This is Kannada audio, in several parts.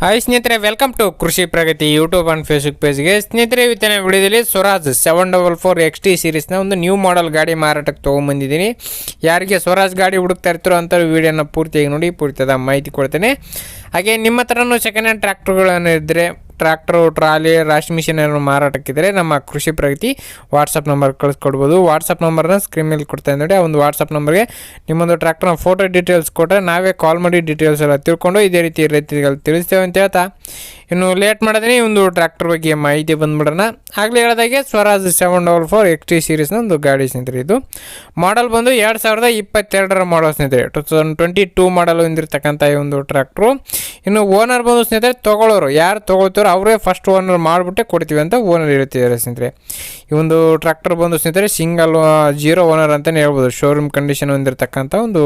ಹಾಯ್ ಸ್ನೇಹಿತರೆ welcome to Krishi Pragati YouTube and Facebook ಪೇಜ್ಗೆ ಸ್ನೇಹಿತರೆ, ಇವತ್ತಿನ ವಿಡಿಯೋದಲ್ಲಿ Swaraj seven double four X T ಸೀರೀಸ್ನ ಒಂದು ನ್ಯೂ ಮಾಡೆಲ್ ಗಾಡಿ ಮಾರಾಟಕ್ಕೆ ತೊಗೊಂಬಂದಿದ್ದೀನಿ. ಯಾರಿಗೆ ಸ್ವರಾಜ್ ಗಾಡಿ ಹುಡುಕ್ತಾ ಇರ್ತಾರೋ ಅಂತ ವಿಡಿಯೋನ ಪೂರ್ತಿಯಾಗಿ ನೋಡಿ, ಪೂರ್ತಿಯಾದ ಮಾಹಿತಿ ಕೊಡ್ತೇನೆ. ಹಾಗೆ ನಿಮ್ಮ ಹತ್ರನೂ ಸೆಕೆಂಡ್ ಹ್ಯಾಂಡ್ ಟ್ರ್ಯಾಕ್ಟರ್ಗಳನ್ನು ಇದ್ದರೆ ಟ್ರ್ಯಾಕ್ಟ್ರು, ಟ್ರಾಲಿ, ರಾಶಿ ಮಿಷಿನ್ ಏನಾದ್ರು ಮಾರಾಟಕ್ಕಿದ್ರೆ ನಮ್ಮ ಕೃಷಿ ಪ್ರಗತಿ ವಾಟ್ಸಪ್ ನಂಬರ್ ಕಳಿಸ್ಕೊಡ್ಬೋದು. ವಾಟ್ಸಪ್ ನಂಬರ್ನ ಸ್ಕ್ರೀನ್ ಮೇಲೆ ಕೊಡ್ತಾ ನೋಡಿ, ಆ ಒಂದು ವಾಟ್ಸಪ್ ನಂಬರ್ಗೆ ನಿಮ್ಮೊಂದು ಟ್ರ್ಯಾಕ್ಟರ್ನ ಫೋಟೋ ಡೀಟೇಲ್ಸ್ ಕೊಟ್ಟರೆ ನಾವೇ ಕಾಲ್ ಮಾಡಿ ಡೀಟೇಲ್ಸ್ ಎಲ್ಲ ತಿಳ್ಕೊಂಡು ಇದೇ ರೀತಿ ರೀತಿಗಳು ತಿಳಿಸ್ತೇವೆ ಅಂತ ಹೇಳ್ತಾ. ಇನ್ನು ಲೇಟ್ ಮಾಡಿದ್ರೆ ಒಂದು ಟ್ರ್ಯಾಕ್ಟರ್ ಬಗ್ಗೆ ಮಾಹಿತಿ ಬಂದ್ಬಿಡೋಣ. ಆಗಲೇ ಹೇಳಿದಾಗೆ Swaraj seven double four X T ಸೀರೀಸ್ನ ಒಂದು ಗಾಡಿ ಸ್ನೇಹಿತರೆ ಇದು. ಮಾಡಲ್ ಬಂದು ಎರಡು ಸಾವಿರದ ಇಪ್ಪತ್ತೆರಡರ ಮಾಡಲ್ ಸ್ನೇಹಿತರೆ. Two thousand twenty two model ಹೊಂದಿರತಕ್ಕಂಥ ಈ ಒಂದು ಟ್ರ್ಯಾಕ್ಟ್ರು ಇನ್ನು ಓನರ್ ಬಂದು ಸ್ನೇಹಿತರೆ, ತೊಗೊಳ್ಳೋರು. ಯಾರು ತೊಗೊಳ್ತಾರೋ ಅವರೇ ಫಸ್ಟ್ ಓನರ್ ಮಾಡಿಬಿಟ್ಟೆ ಕೊಡ್ತೀವಿ ಅಂತ ಓನರ್ ಹೇಳ್ತಿದ್ದಾರೆ ಸ್ನೇಹಿತರೆ. ಈ ಒಂದು ಟ್ರ್ಯಾಕ್ಟರ್ ಬಂದು ಸ್ನೇಹಿತರೆ ಸಿಂಗಲ್ ಜೀರೋ ಓನರ್ ಅಂತಲೇ ಹೇಳ್ಬೋದು. ಶೋರೂಮ್ ಕಂಡೀಷನ್ ಹೊಂದಿರತಕ್ಕಂಥ ಒಂದು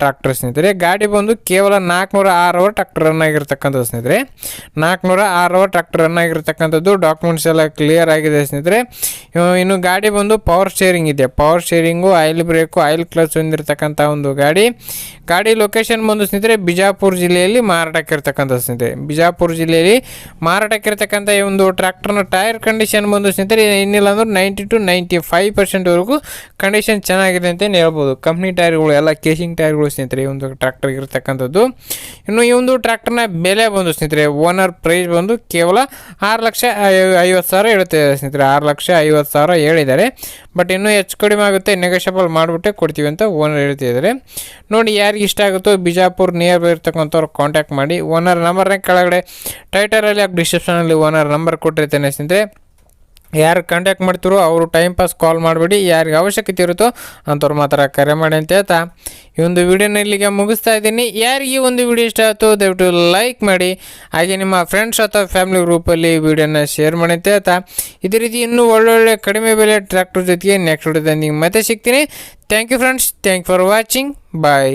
ಟ್ರ್ಯಾಕ್ಟರ್ ಸ್ನೇಹಿತರೆ. ಗಾಡಿ ಬಂದು ಕೇವಲ ನಾಲ್ಕುನೂರ ಆರು ಅವರ್ ಟ್ರ್ಯಾಕ್ಟರ್ ರನ್ ಆಗಿರ್ತಕ್ಕಂಥದ್ದು ಸ್ನೇಹಿತರೆ ನಾಲ್ಕುನೂರ ಆರು ಅವರ್ ಟ್ರ್ಯಾಕ್ಟರ್ ರನ್ ಆಗಿರ್ತಕ್ಕಂಥದ್ದು ಡಾಕ್ಯುಮೆಂಟ್ಸ್ ಎಲ್ಲ ಕ್ಲಿಯರ್ ಆಗಿದೆ ಸ್ನೇಹಿತರೆ. ಇನ್ನು- ಗಾಡಿ ಬಂದು ಪವರ್ ಶೇರಿಂಗ್ ಇದೆ. Power steering oil brake oil clutch ಹೊಂದಿರತಕ್ಕಂಥ ಒಂದು ಗಾಡಿ. ಗಾಡಿ ಲೊಕೇಶನ್ ಬಂದು ಸ್ನೇಹಿತರೆ, ಬಿಜಾಪುರ ಜಿಲ್ಲೆಯಲ್ಲಿ ಮಾರಾಟಕ್ಕೆ ಇರ್ತಕ್ಕಂಥ ಸ್ನೇಹಿತರೆ. ಬಿಜಾಪುರ ಜಿಲ್ಲೆಯಲ್ಲಿ ಮಾರಾಟಕ್ಕಿರ್ತಕ್ಕಂಥ ಈ ಒಂದು ಟ್ರ್ಯಾಕ್ಟರ್ನ ಟೈರ್ ಕಂಡೀಷನ್ ಬಂದು ಸ್ನೇಹಿತರೆ ಏನಿಲ್ಲ ಅಂದ್ರೆ ನೈಂಟಿ ಟು ನೈಂಟಿ ಫೈವ್ ಪರ್ಸೆಂಟ್ವರೆಗೂ ಕಂಡೀಷನ್ ಚೆನ್ನಾಗಿದೆ ಅಂತಲೇ ಹೇಳ್ಬೋದು. ಕಂಪ್ನಿ ಟೈರ್ಗಳು ಎಲ್ಲ ಕೇಸಿಂಗ್ ಟೈರ್ಗಳು ಸ್ನೇಹಿತರೆ, ಈ ಒಂದು ಟ್ರ್ಯಾಕ್ಟರ್ಗೆ ಇರ್ತಕ್ಕಂಥದ್ದು. ಇನ್ನು ಈ ಒಂದು ಟ್ರ್ಯಾಕ್ಟರ್ನ ಬೆಲೆ ಬಂದು ಸ್ನೇಹಿತರೆ ಓನರ್ ಪ್ರೈಸ್ ಬಂದು ಕೇವಲ ಆರು ಲಕ್ಷ ಐವತ್ತು ಸಾವಿರ ಹೇಳ್ತಿದ್ದಾರೆ ಸ್ನೇಹಿತರೆ. ಆರು ಲಕ್ಷ, ಐವತ್ತು ಸಾವಿರ ಹೇಳಿದ್ದಾರೆ ಬಟ್ ಇನ್ನೂ ಹೆಚ್ಚು ಕಡಿಮೆ ಆಗುತ್ತೆ ನೆಗೋಷಿಯಬಲ್ ಮಾಡಿಬಿಟ್ಟೆ ಕೊಡ್ತೀವಿ ಅಂತ ಓನರ್ ಹೇಳ್ತಿದ್ದಾರೆ ನೋಡಿ, ಯಾರಿಗೆ ಇಷ್ಟ ಆಗುತ್ತೋ ಬಿಜಾಪುರ್ ನಿಯರ್ ಬೈ ಇರ್ತಕ್ಕಂಥವ್ರು ಕಾಂಟ್ಯಾಕ್ಟ್ ಮಾಡಿ. ಓನರ್ ನಂಬರ್ನೇ ಕೆಳಗಡೆ ಟೈಟರಲ್ಲಿ ಡಿಸ್ಕ್ರಿಪ್ಷನಲ್ಲಿ ಓನರ್ ನಂಬರ್ ಕೊಟ್ಟಿರ್ತೇನೆ ಸ್ನೇಹಿತರೆ. ಯಾರು ಕಾಂಟ್ಯಾಕ್ಟ್ ಮಾಡ್ತಿರೋ ಅವರು ಟೈಮ್ ಪಾಸ್ ಕಾಲ್ ಮಾಡಬೇಡಿ, ಯಾರಿಗೆ ಅವಶ್ಯಕತೆ ಇರುತ್ತೋ ಅಂಥವ್ರು ಮಾತ್ರ ಕರೆ ಮಾಡಿ ಅಂತ ಹೇಳ್ತಾ. ಈ ಒಂದು ವಿಡಿಯೋನ ಇಲ್ಲಿಗೆ ಮುಗಿಸ್ತಾ ಇದ್ದೀನಿ. ಯಾರಿಗೆ ಒಂದು ವಿಡಿಯೋ ಇಷ್ಟ ಆಯಿತು ದಯವಿಟ್ಟು ಲೈಕ್ ಮಾಡಿ. ಹಾಗೆ ನಿಮ್ಮ ಫ್ರೆಂಡ್ಸ್ ಅಥವಾ ಫ್ಯಾಮಿಲಿ ಗ್ರೂಪಲ್ಲಿ ವಿಡಿಯೋನ ಶೇರ್ ಮಾಡಿ ಅಂತ ಹೇಳ್ತಾ. ಇದೇ ರೀತಿ ಇನ್ನೂ ಒಳ್ಳೊಳ್ಳೆ ಕಡಿಮೆ ಬೆಲೆ ಟ್ರ್ಯಾಕ್ಟರ್ ಜೊತೆಗೆ ನೆಕ್ಸ್ಟ್ ವಿಡಿಯೋದಲ್ಲಿ ಮತ್ತೆ ಸಿಗ್ತೀನಿ. Thank you friends thank for watching bye